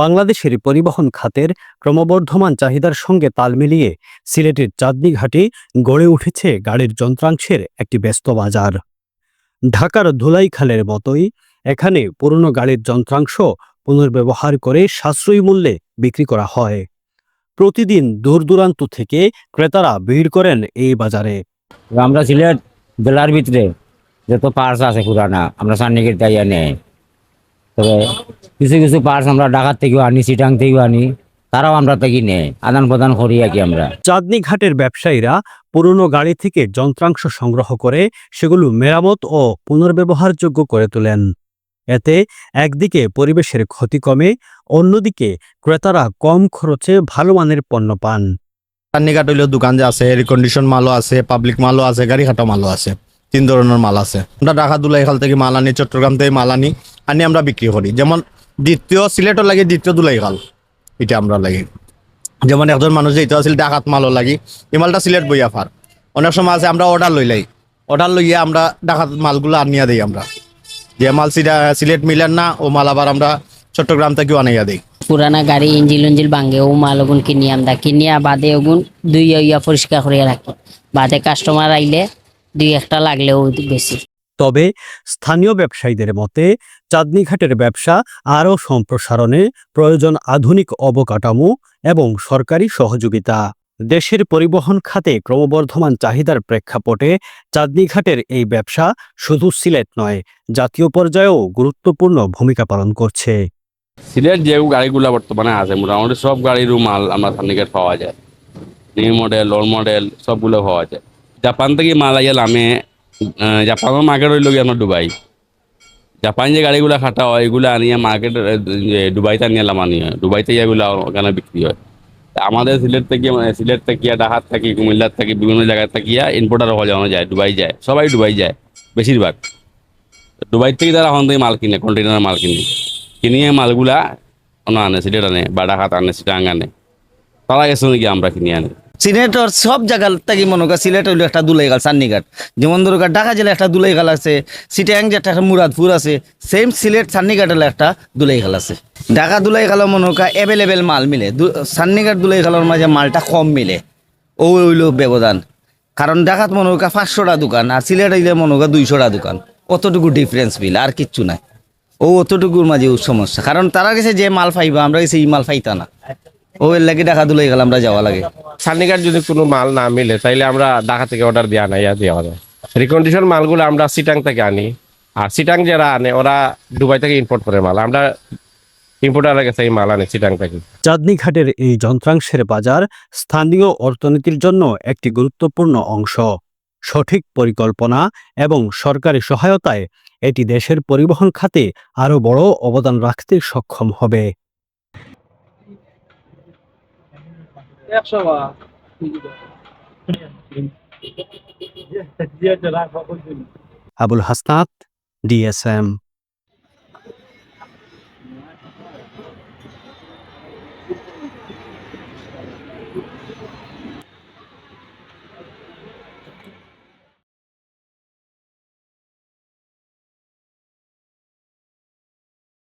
বাংলাদেশের পরিবহন খাতের ক্রমবর্ধমান চাহিদার সঙ্গে তাল মিলিয়ে সিলেটের চাঁদনী ঘাটে গড়ে উঠেছে গাড়ির যন্ত্রাংশের একটি ব্যস্ত বাজার। ঢাকার ধুলাইখালের মতোই এখানে পুরনো গাড়ির যন্ত্রাংশ পুনর্ব্যবহার করে সাশ্রয়ী মূল্যে বিক্রি করা হয়। প্রতিদিন দূর দূরান্ত থেকে ক্রেতারা ভিড় করেন এই বাজারে। আমরা সিলেট জেলার ভিতরে যত পার্স আছে পুরানা, আমরা সান্নিকের তাই নেই তবে কিছু কিছু পার্স আমরা ঢাকার থেকেও আনি সিটাং থেকেও আনি তারাও আমরা থেকে নেই আদান প্রদান করি আর কি আমরা। চাঁদনী ঘাটের ব্যবসায়ীরা পুরনো গাড়ি থেকে যন্ত্রাংশ সংগ্রহ করে সেগুলো মেরামত ও পুনর্ব্যবহারযোগ্য করে তোলেন। এতে একদিকে পরিবেশের ক্ষতি কমে অন্যদিকে ক্রেতারা কম খরচে ভালো মানের পণ্য পান। চান্নিঘাট হইলেও দোকান যে আছে রিকন্ডিশন মালও আছে পাবলিক মালও আছে গাড়ি খাটা মালও আছে তিন ধরনের মাল আছে। আমরা ঢাকা দুলাইখাল থেকে মাল আনি চট্টগ্রাম থেকে মাল আনি আনি আমরা বিক্রি করি। যেমন দ্বিতীয় সিলেটও লাগে দ্বিতীয় দুলাইখাল এটা আমরা লাগি। যেমন একজন মানুষ যেতে আছিল ডাকাত মালও লাগি, এই মালটা সিলেট বইয়া ফার অনেক সময় আছে আমরা অর্ডার লই লাই। অর্ডার লইয়া আমরা ডাকাত মালগুলো আনিয়া দিই আমরা। যে মাল সিলেট মিলেন না, ও মাল আবার আমরা চট্টগ্রাম থেকেও আনাইয়া দিই। পুরানা গাড়ি ইঞ্জিল উঞ্জিল ভাঙে, ও মাল ওগুন কিনি আমরা। কিনিয়া বাদে ওগুন দুই ইয়া পরিষ্কার করিয়া রাখি। বাদে কাস্টমার আইলে দুই একটা লাগলেও বেশি। তবে স্থানীয় ব্যবসায়ীদের মতে, চাঁদনীঘাটের ব্যবসা আরও সম্প্রসারণে প্রয়োজন আধুনিক অবকাঠামো এবং সরকারি সহযোগিতা। দেশের পরিবহন খাতে ক্রমবর্ধমান চাহিদার প্রেক্ষাপটে চাঁদনীঘাটের এই ব্যবসা শুধু সিলেট নয়, জাতীয় পর্যায়েও গুরুত্বপূর্ণ ভূমিকা পালন করছে। সিলেট যে গাড়িগুলো বর্তমানে আছে, মোটামুটি সব গাড়িরও মাল আমরা সান্নিকেট পাওয়া যায়। নিউ মডেল, ওল্ড মডেল সবগুলো পাওয়া যায়। জাপান থেকে মাল আইয়াল আমি জাপানের মার্কেট হইল গিয়ে আমরা দুবাই জাপান যে গাড়িগুলো খাটা হয় এগুলো আনিয়ে মার্কেট দুবাইতে আনিয়ে এলাম আনিয়ে দুবাইতে এগুলো ওখানে বিক্রি হয়। আমাদের সিলেট থেকে মানে সিলেট থেকে ঢাকার থাকি কুমিল্লার থাকি, বিভিন্ন জায়গায় থাকিয়া ইম্পোর্টার হওয়া যাওয়া যায় দুবাই যায়। সবাই দুবাই যায়, বেশিরভাগ। দুবাই থেকে তারা এখন থেকে মাল কিনে কন্টেনার মাল কিনে। কিনিয়ে মালগুলা ওনা আনে, সিলেট আনে, বা ঢাকাত আনে সিটাং আনে। তারা গেছে নাকি আমরা কিনে আনি? সিলেটর সব জায়গার থেকে মনে কর সিলেট হইল একটা দুলাই দুলাইগাল সান্নিঘাট যেমন ধরো ঢাকা জেলা একটা দুলাই দুলাইগাল আছে, সিটাং যেটা একটা মুরাদপুর আছে সেম সিলেট চান্নিঘাট হলে একটা দুলাইগাল আছে। ঢাকা দুলাইগালও মনে কর অ্যাভেলেবেল মাল মিলে। সান্নিঘাট চান্নিঘাট দুলাইগালের মাঝে মালটা কম মিলে। ও হইল ব্যবধান। কারণ ঢাকাত মনে কর পাঁচশোটা দোকান আর সিলেট হইলে মনে কর দুইশোটা দোকান। অতটুকু ডিফারেন্স মিলে, আর কিচ্ছু নাই। ও অতটুকুর মাঝে সমস্যা। কারণ তারা গেছে যে মাল পাইবা, আমরা গেছে এই মাল পাইতা না। ও এর লাগে ঢাকা দুলাই গেল আমরা যাওয়া লাগে। সান্নিঘাট যদি কোনো মাল না মিলে তাইলে আমরা ঢাকা থেকে অর্ডার দিয়ে আনাইয়া দেওয়া যায়। রিকন্ডিশন মালগুলো আমরা সিটাং থেকে আনি। আর সিটাং যারা আনে ওরা দুবাই থেকে ইম্পোর্ট করে মাল। আমরা ইম্পোর্টারের কাছে এই মাল আনি সিটাং থেকে। চাঁদনী ঘাটের এই যন্ত্রাংশের বাজার স্থানীয় অর্থনীতির জন্য একটি গুরুত্বপূর্ণ অংশ। সঠিক পরিকল্পনা এবং সরকারি সহায়তায় এটি দেশের পরিবহন খাতে আরও বড় অবদান রাখতে সক্ষম হবে। আবুল হাসনাত ডিএসএম।